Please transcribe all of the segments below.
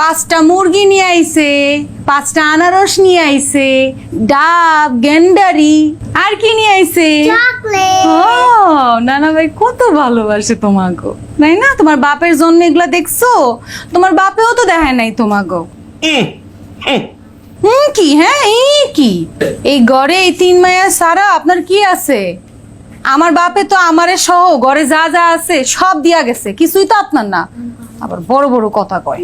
পাঁচটা মুরগি নিয়ে আইছে পাঁচটা আনারস নিয়ে আইছে ডাব গেন্ডারি আর কি নিয়ে আইছে? চকলেট। ও নানা ভাই কত ভালোবাসে তোমাকে তাই না? তোমার বাপের জন্য এগুলা দেখছ? তোমার বাপেও তো দেখায় নাই তোমাকে হুম কি? হ্যাঁ এই কি? এই গড়ে এই তিন মায়া সারা আপনার কি আছে? আমার বাপে তো আমারে সহ ঘরে যা যা আছে সব দিয়া গেছে কিছুই তো আপনার না। আবার বড় বড় কথা কয়।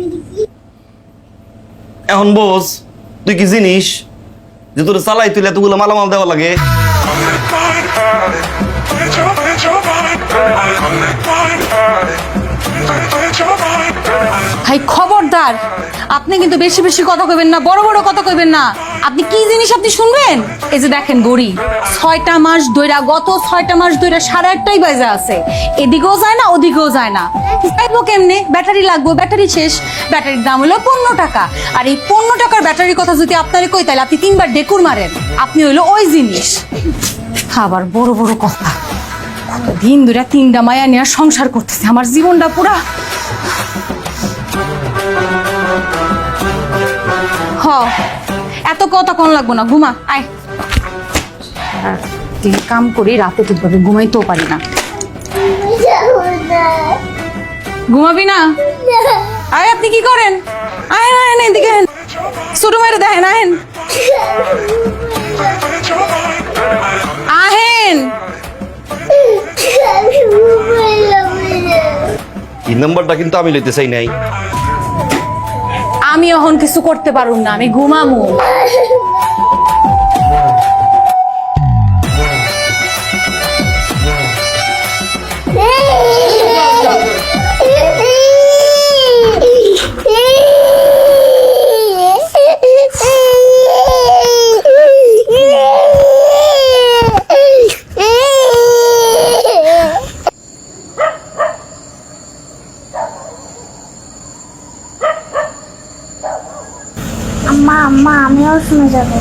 এখন বোঝ তুই কি জিনিস যে তোর চালাই তুই এতগুলো মালামাল দেওয়া লাগে? ভাই, খবরদার। আপনি কিন্তু বেশি বেশি কথা কইবেন না, বড় বড় কথা কইবেন না। আপনি কি জিনিস আপনি শুনবেন? এই যে দেখেন গড়ি, ছয়টা মাস দইরা গত ছয়টা মাস দইরা সাড়ে আটটাই বাজে আছে। এদিকেও যায় না, ওদিকেও যায় না। যাইবো কেমনে? ব্যাটারি লাগবে ব্যাটারি শেষ। ব্যাটারির দাম হলো পনেরো টাকা। আর এই পনেরো টাকার ব্যাটারির কথা যদি আপনারে কই, তাহলে আপনি তিনবার ডেকুর মারেন। আপনি হইল ওই জিনিস। আবার বড় বড় কথা। দিন দুরা তিনটা মায়া নিয়ে সংসার করতেছে। আমার জীবনটা পুরা। হ। এত কথা কোন লাগবো না। ঘুমা, আয়। কাম করি, রাতে ঠিকভাবে ঘুমাইতেও পারি না। ঘুমাবি না? আয় আপনি কি করেন? আহেন আহেন এদিকে আহেন ছোট মেরে দেখেন আহেন আহেন। এই নাম্বারটা কিন্তু আমি লইতে চাই নাই। আমি এখন কিছু করতে পারুম না আমি ঘুমামু। আম্মা আম্মা আমিও শুনে যাবো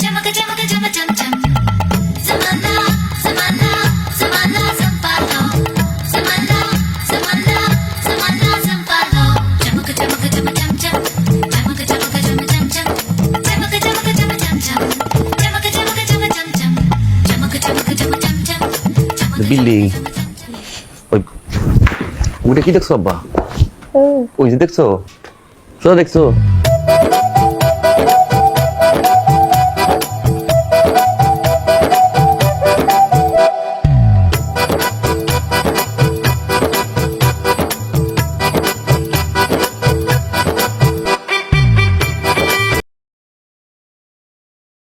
Jamaka jamaka ওটা কি দেখছ আব্বা? ওই যে দেখছ? সোজা দেখছ?